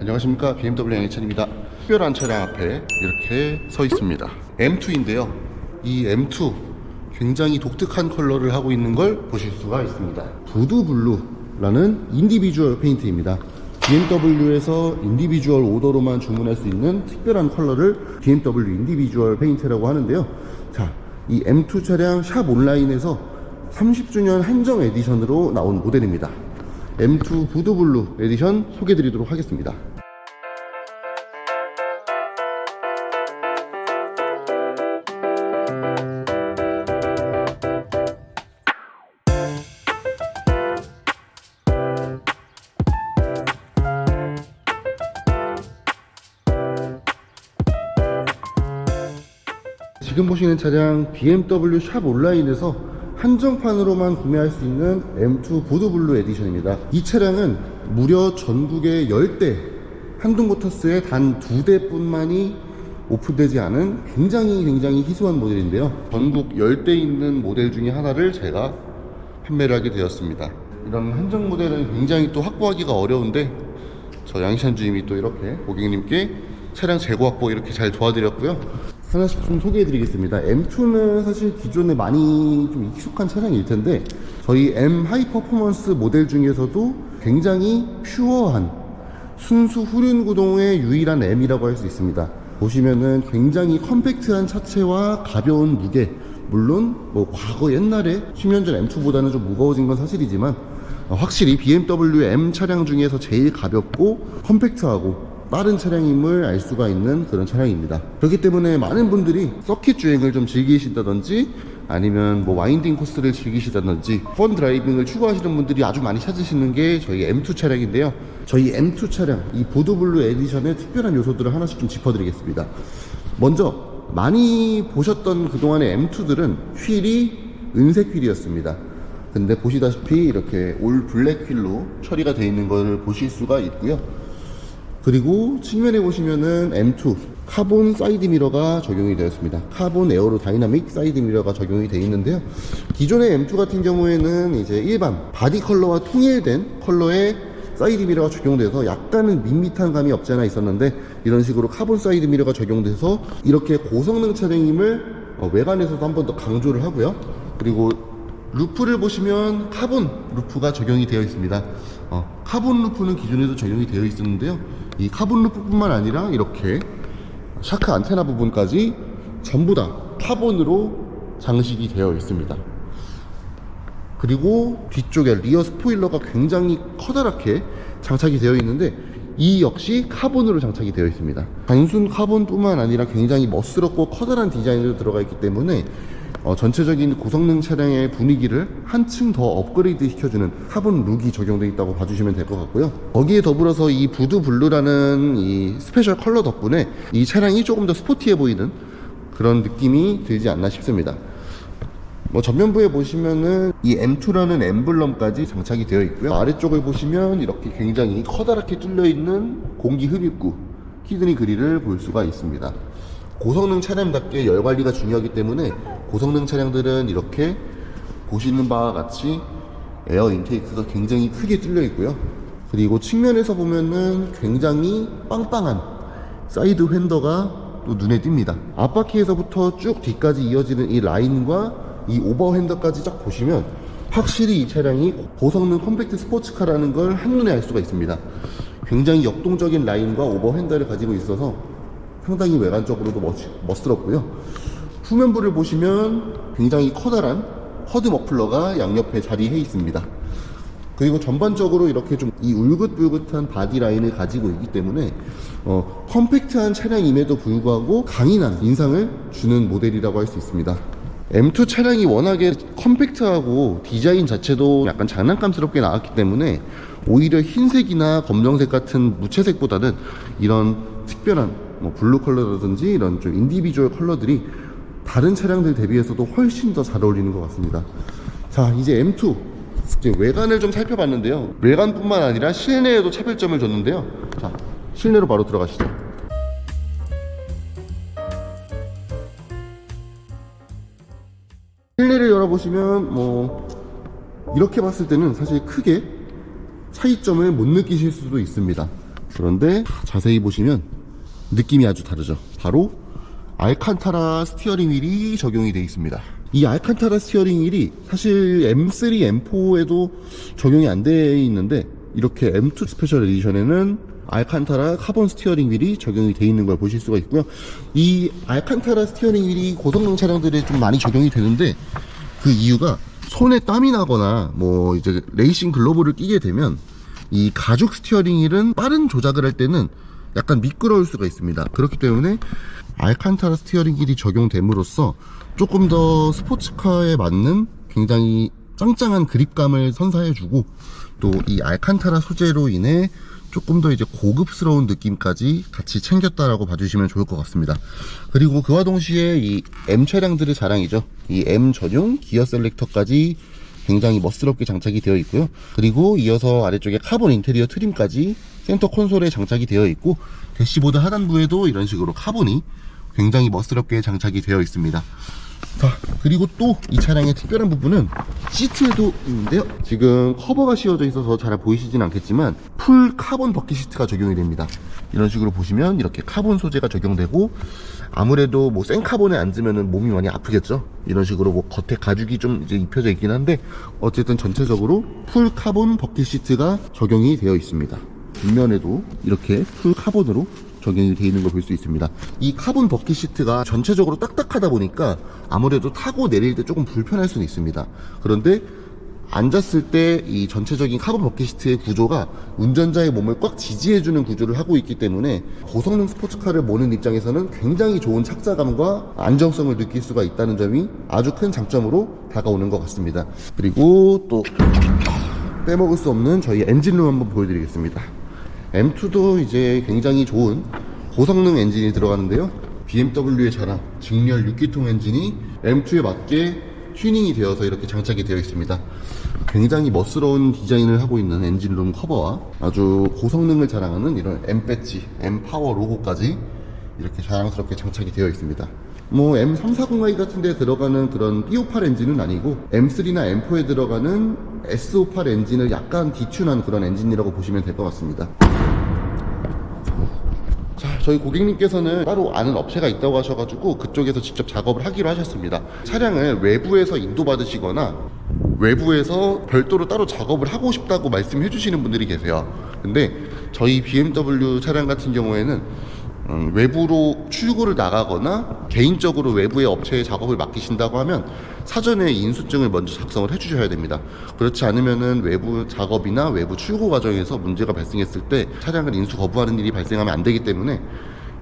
안녕하십니까. BMW 양희찬입니다. 특별한 차량 앞에 이렇게 서 있습니다. M2인데요. 이 M2 굉장히 독특한 컬러를 하고 있는 걸 보실 수가 있습니다. 부두 블루라는 인디비주얼 페인트입니다. BMW에서 인디비주얼 오더로만 주문할 수 있는 특별한 컬러를 BMW 인디비주얼 페인트라고 하는데요. 자, 이 M2 차량 샵 온라인에서 30주년 한정 에디션으로 나온 모델입니다. M2 부두블루 에디션 소개드리도록 하겠습니다. 지금 보시는 차량 BMW 샵 온라인에서 한정판으로만 구매할 수 있는 M2 보드블루 에디션입니다. 이 차량은 무려 전국에 10대 한동모터스의 단 두 대뿐만이 오픈되지 않은 굉장히 굉장히 희소한 모델인데요. 전국 10대 있는 모델 중에 하나를 제가 판매를 하게 되었습니다. 이런 한정 모델은 굉장히 또 확보하기가 어려운데 저 양시한 주임이 또 이렇게 고객님께 차량 재고 확보 이렇게 잘 도와드렸고요. 하나씩 좀 소개해드리겠습니다. M2는 사실 기존에 많이 좀 익숙한 차량일 텐데 저희 M 하이 퍼포먼스 모델 중에서도 굉장히 퓨어한 순수 후륜 구동의 유일한 M이라고 할 수 있습니다. 보시면은 굉장히 컴팩트한 차체와 가벼운 무게 물론 뭐 과거 옛날에 10년 전 M2보다는 좀 무거워진 건 사실이지만 어, 확실히 BMW M 차량 중에서 제일 가볍고 컴팩트하고 빠른 차량임을 알 수가 있는 그런 차량입니다. 그렇기 때문에 많은 분들이 서킷 주행을 좀 즐기신다든지 아니면 뭐 와인딩 코스를 즐기시다든지 펀 드라이빙을 추구하시는 분들이 아주 많이 찾으시는 게 저희 M2 차량인데요. 저희 M2 차량 이 보드블루 에디션의 특별한 요소들을 하나씩 좀 짚어드리겠습니다. 먼저 많이 보셨던 그동안의 M2들은 휠이 은색 휠이었습니다. 근데 보시다시피 이렇게 올 블랙 휠로 처리가 되어 있는 것을 보실 수가 있고요. 그리고 측면에 보시면은 M2 카본 사이드 미러가 적용이 되었습니다. 카본 에어로 다이나믹 사이드 미러가 적용이 되어 있는데요. 기존의 M2 같은 경우에는 이제 일반 바디 컬러와 통일된 컬러의 사이드 미러가 적용돼서 약간은 밋밋한 감이 없지 않아 있었는데 이런 식으로 카본 사이드 미러가 적용돼서 이렇게 고성능 차량임을 어, 외관에서도 한 번 더 강조를 하고요. 그리고 루프를 보시면 카본 루프가 적용이 되어 있습니다. 어, 카본 루프는 기존에도 적용이 되어 있었는데요. 이 카본 루프뿐만 아니라 이렇게 샤크 안테나 부분까지 전부 다 카본으로 장식이 되어 있습니다. 그리고 뒤쪽에 리어 스포일러가 굉장히 커다랗게 장착이 되어 있는데 이 역시 카본으로 장착이 되어 있습니다. 단순 카본뿐만 아니라 굉장히 멋스럽고 커다란 디자인으로 들어가 있기 때문에 어, 전체적인 고성능 차량의 분위기를 한층 더 업그레이드 시켜주는 카본 룩이 적용되어 있다고 봐주시면 될 것 같고요. 거기에 더불어서 이 부두 블루라는 이 스페셜 컬러 덕분에 이 차량이 조금 더 스포티해 보이는 그런 느낌이 들지 않나 싶습니다. 뭐 전면부에 보시면은 이 M2라는 엠블럼까지 장착이 되어 있고요. 아래쪽을 보시면 이렇게 굉장히 커다랗게 뚫려 있는 공기 흡입구 히드니 그릴을 볼 수가 있습니다. 고성능 차량답게 열 관리가 중요하기 때문에 고성능 차량들은 이렇게 보시는 바와 같이 에어 인테이크가 굉장히 크게 뚫려 있고요. 그리고 측면에서 보면은 굉장히 빵빵한 사이드 휀더가 또 눈에 띕니다. 앞바퀴에서부터 쭉 뒤까지 이어지는 이 라인과 이 오버 핸더까지 쫙 보시면 확실히 이 차량이 고성능 컴팩트 스포츠카라는 걸 한눈에 알 수가 있습니다. 굉장히 역동적인 라인과 오버 핸더를 가지고 있어서 상당히 외관적으로도 멋, 멋스럽고요. 후면부를 보시면 굉장히 커다란 허드 머플러가 양옆에 자리해 있습니다. 그리고 전반적으로 이렇게 좀 이 울긋불긋한 바디 라인을 가지고 있기 때문에 어, 컴팩트한 차량임에도 불구하고 강인한 인상을 주는 모델이라고 할 수 있습니다. M2 차량이 워낙에 컴팩트하고 디자인 자체도 약간 장난감스럽게 나왔기 때문에 오히려 흰색이나 검정색 같은 무채색보다는 이런 특별한 뭐 블루 컬러라든지 이런 좀 인디비주얼 컬러들이 다른 차량들 대비해서도 훨씬 더 잘 어울리는 것 같습니다. 자, 이제 M2 이제 외관을 좀 살펴봤는데요. 외관뿐만 아니라 실내에도 차별점을 줬는데요. 자, 실내로 바로 들어가시죠. 실내를 열어보시면 뭐 이렇게 봤을 때는 사실 크게 차이점을 못 느끼실 수도 있습니다. 그런데 자세히 보시면 느낌이 아주 다르죠. 바로 알칸타라 스티어링 휠이 적용이 되어 있습니다. 이 알칸타라 스티어링 휠이 사실 M3, M4에도 적용이 안 되어 있는데 이렇게 M2 스페셜 에디션에는 알칸타라 카본 스티어링 휠이 적용이 되어 있는 걸 보실 수가 있고요. 이 알칸타라 스티어링 휠이 고성능 차량들에 좀 많이 적용이 되는데 그 이유가 손에 땀이 나거나 뭐 이제 레이싱 글로브를 끼게 되면 이 가죽 스티어링 휠은 빠른 조작을 할 때는 약간 미끄러울 수가 있습니다. 그렇기 때문에 알칸타라 스티어링 휠이 적용됨으로써 조금 더 스포츠카에 맞는 굉장히 짱짱한 그립감을 선사해주고 또 이 알칸타라 소재로 인해 조금 더 이제 고급스러운 느낌까지 같이 챙겼다라고 봐주시면 좋을 것 같습니다. 그리고 그와 동시에 이 M 차량들의 자랑이죠. 이 M 전용 기어 셀렉터까지 굉장히 멋스럽게 장착이 되어 있고요. 그리고 이어서 아래쪽에 카본 인테리어 트림까지 센터 콘솔에 장착이 되어 있고 대시보드 하단부에도 이런 식으로 카본이 굉장히 멋스럽게 장착이 되어 있습니다. 자, 그리고 또 이 차량의 특별한 부분은 시트에도 있는데요. 지금 커버가 씌워져 있어서 잘 보이시진 않겠지만 풀 카본 버킷 시트가 적용이 됩니다. 이런 식으로 보시면 이렇게 카본 소재가 적용되고 아무래도 뭐 생카본에 앉으면 몸이 많이 아프겠죠. 이런 식으로 뭐 겉에 가죽이 좀 이제 입혀져 있긴 한데 어쨌든 전체적으로 풀 카본 버킷 시트가 적용이 되어 있습니다. 뒷면에도 이렇게 풀 카본으로 적용이 되어 있는 걸 볼 수 있습니다. 이 카본 버킷 시트가 전체적으로 딱딱하다 보니까 아무래도 타고 내릴 때 조금 불편할 수는 있습니다. 그런데 앉았을 때 이 전체적인 카본 버킷 시트의 구조가 운전자의 몸을 꽉 지지해주는 구조를 하고 있기 때문에 고성능 스포츠카를 모는 입장에서는 굉장히 좋은 착자감과 안정성을 느낄 수가 있다는 점이 아주 큰 장점으로 다가오는 것 같습니다. 그리고 또 빼먹을 수 없는 저희 엔진룸 한번 보여드리겠습니다. M2도 이제 굉장히 좋은 고성능 엔진이 들어가는데요. BMW의 자랑, 직렬 6기통 엔진이 M2에 맞게 튜닝이 되어서 이렇게 장착이 되어 있습니다. 굉장히 멋스러운 디자인을 하고 있는 엔진룸 커버와 아주 고성능을 자랑하는 이런 M 배지, M 파워 로고까지 이렇게 자랑스럽게 장착이 되어 있습니다. 뭐 M340i 같은 데 들어가는 그런 B58 엔진은 아니고 M3나 M4에 들어가는 S58 엔진을 약간 디튠한 그런 엔진이라고 보시면 될 것 같습니다. 자, 저희 고객님께서는 따로 아는 업체가 있다고 하셔가지고 그쪽에서 직접 작업을 하기로 하셨습니다. 차량을 외부에서 인도받으시거나 외부에서 별도로 따로 작업을 하고 싶다고 말씀해 주시는 분들이 계세요. 근데 저희 BMW 차량 같은 경우에는 음, 외부로 출고를 나가거나 개인적으로 외부의 업체에 작업을 맡기신다고 하면 사전에 인수증을 먼저 작성을 해주셔야 됩니다. 그렇지 않으면은 외부 작업이나 외부 출고 과정에서 문제가 발생했을 때 차량을 인수 거부하는 일이 발생하면 안 되기 때문에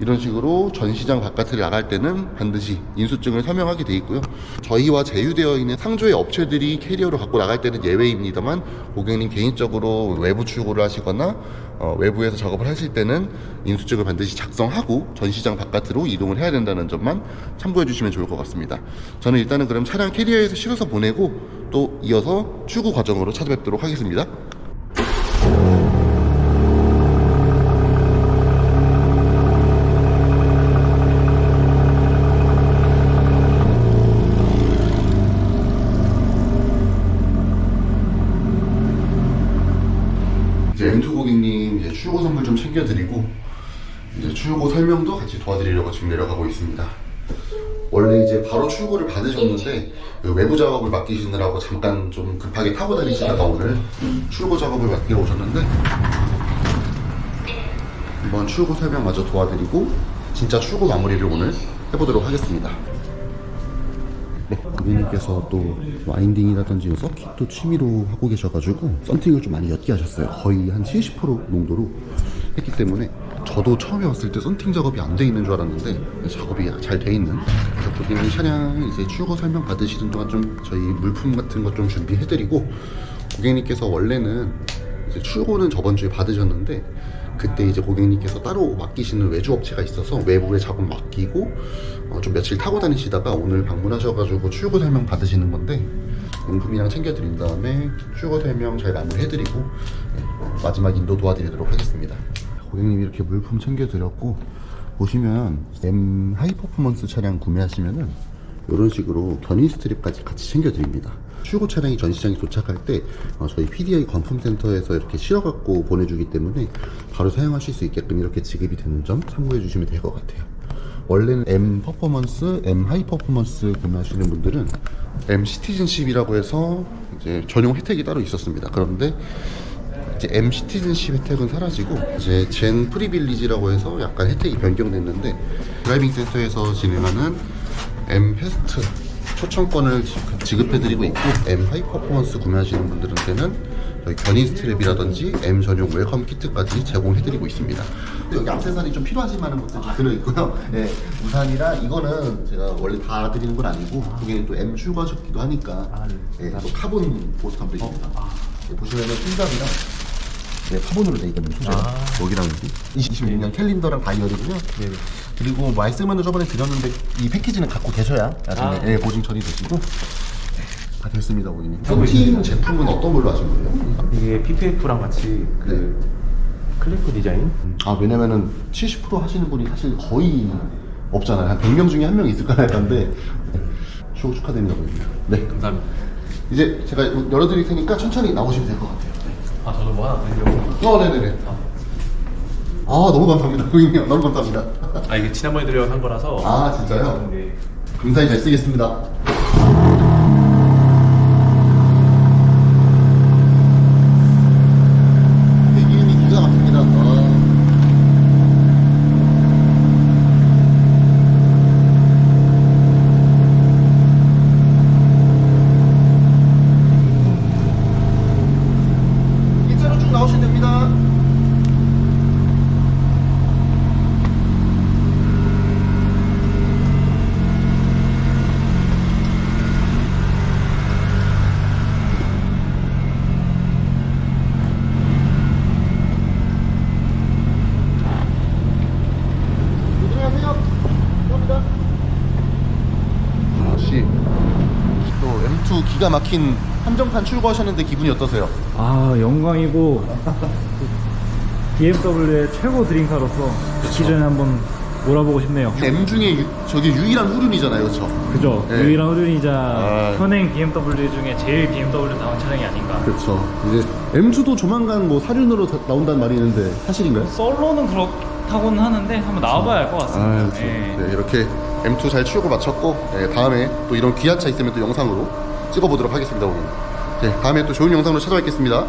이런 식으로 전시장 바깥을 나갈 때는 반드시 인수증을 서명하게 돼 있고요. 저희와 제휴되어 있는 상조의 업체들이 캐리어로 갖고 나갈 때는 예외입니다만 고객님 개인적으로 외부 출고를 하시거나 어, 외부에서 작업을 하실 때는 인수증을 반드시 작성하고 전시장 바깥으로 이동을 해야 된다는 점만 참고해 주시면 좋을 것 같습니다. 저는 일단은 그럼 차량 캐리어에서 실어서 보내고 또 이어서 출고 과정으로 찾아뵙도록 하겠습니다. 이제 M2 고객님 이제 출고 선물 좀 챙겨드리고 이제 출고 설명도 같이 도와드리려고 지금 내려가고 있습니다. 원래 이제 바로 출고를 받으셨는데 그 외부 작업을 맡기시느라고 잠깐 좀 급하게 타고 다니시다가 오늘 출고 작업을 맡기러 오셨는데 한번 출고 설명 마저 도와드리고 진짜 출고 마무리를 오늘 해보도록 하겠습니다. 네, 고객님께서 또 와인딩이라든지 서킷도 취미로 하고 계셔가지고 썬팅을 좀 많이 옅게 하셨어요. 거의 한 70% 농도로 했기 때문에 저도 처음에 왔을 때 썬팅 작업이 안 돼 있는 줄 알았는데 작업이 잘 돼 있는 그래서 고객님 차량 이제 출고 설명 받으시는 동안 좀 저희 물품 같은 것 좀 준비해드리고 고객님께서 원래는 이제 출고는 저번 주에 받으셨는데 그때 이제 고객님께서 따로 맡기시는 외주 업체가 있어서 외부에 작업 맡기고 어, 좀 며칠 타고 다니시다가 오늘 방문하셔가지고 출고 설명 받으시는 건데 용품이랑 챙겨드린 다음에 출고 설명 잘 마무리해드리고 네, 마지막 인도 도와드리도록 하겠습니다. 고객님이 이렇게 물품 챙겨드렸고 보시면 M 하이 퍼포먼스 차량 구매하시면은 이런 식으로 견인 스트립까지 같이 챙겨드립니다. 출고 차량이 전시장에 도착할 때 어, 저희 PDI 건품센터에서 이렇게 실어갖고 보내주기 때문에 바로 사용하실 수 있게끔 이렇게 지급이 되는 점 참고해 주시면 될 것 같아요. 원래는 M 퍼포먼스, M 하이 퍼포먼스 구매하시는 분들은 M 시티즌십이라고 해서 이제 전용 혜택이 따로 있었습니다. 그런데 이제 M 시티즌십 혜택은 사라지고 이제 젠 프리빌리지라고 해서 약간 혜택이 변경됐는데 드라이빙 센터에서 진행하는 M 패스트 초청권을 지급- 지급해드리고 있고 M 하이 퍼포먼스 구매하시는 분들한테는 저희 견인 스트랩이라든지 M 전용 웰컴 키트까지 제공해드리고 있습니다. 여기 액세서리 좀 필요하지만은 것들 좀 들어있고요. 네, 우산이랑 이거는 제가 원래 다 드리는 건 아니고 여기는 또 M 출과셨기도 하니까 네, 또 카본 보스텀들입니다. 네, 보시면은 손잡이랑 네, 카본으로 돼 있거든요. 소재가. 여기랑 여기. 26년 캘린더랑 다이어리고요. 그리고 말씀은 저번에 드렸는데 이 패키지는 갖고 계셔야 나중에 예, 보증 처리되시고 네, 다 됐습니다, 고객님. 팀 제품은 어떤 걸로 하신 거예요? 이게 PPF랑 같이 그 클리프 디자인 아 왜냐면은 70% 하시는 분이 사실 거의 없잖아요. 한 100명 중에 한 명 있을 거나 약간데 추 축하드립니다, 고객님. 네. 감사합니다. 이제 제가 열어드릴 테니까 천천히 나오시면 될 것 같아요. 아 저도 뭐 하나 드리려고 어, 네네네. 아 너무 감사합니다, 고객님. 너무 감사합니다. 아 이게 지난번에 드려서 한 거라서 아 진짜요? 네. 감사히 잘 쓰겠습니다. 배기음이 기가 막힙니다. 아. 일자로 쭉 나오시면 됩니다. 안녕하세요. 감사합니다. 아씨 또 M2 기가 막힌 한정판 출고하셨는데 기분이 어떠세요? 아 영광이고 BMW의 최고 드림카로서 기존에 한번 몰아보고 싶네요. M 중에 유, 저게 유일한 후륜이잖아요, 그렇죠? 그죠? 네. 유일한 후륜이자 아. 현행 BMW 중에 제일 BMW다운 차량이 아닌가. 그렇죠. 이제 M2도 조만간 뭐 사륜으로 다- 나온다는 말이 있는데 사실인가요? 솔로는 그렇다고는 하는데 한번 나와봐야 알것 같습니다. 아, 그렇죠. 예. 네, 이렇게 M2 잘 치우고 마쳤고 네, 다음에 또 이런 귀한 차 있으면 또 영상으로 찍어보도록 하겠습니다, 오늘. 네, 다음에 또 좋은 영상으로 찾아뵙겠습니다.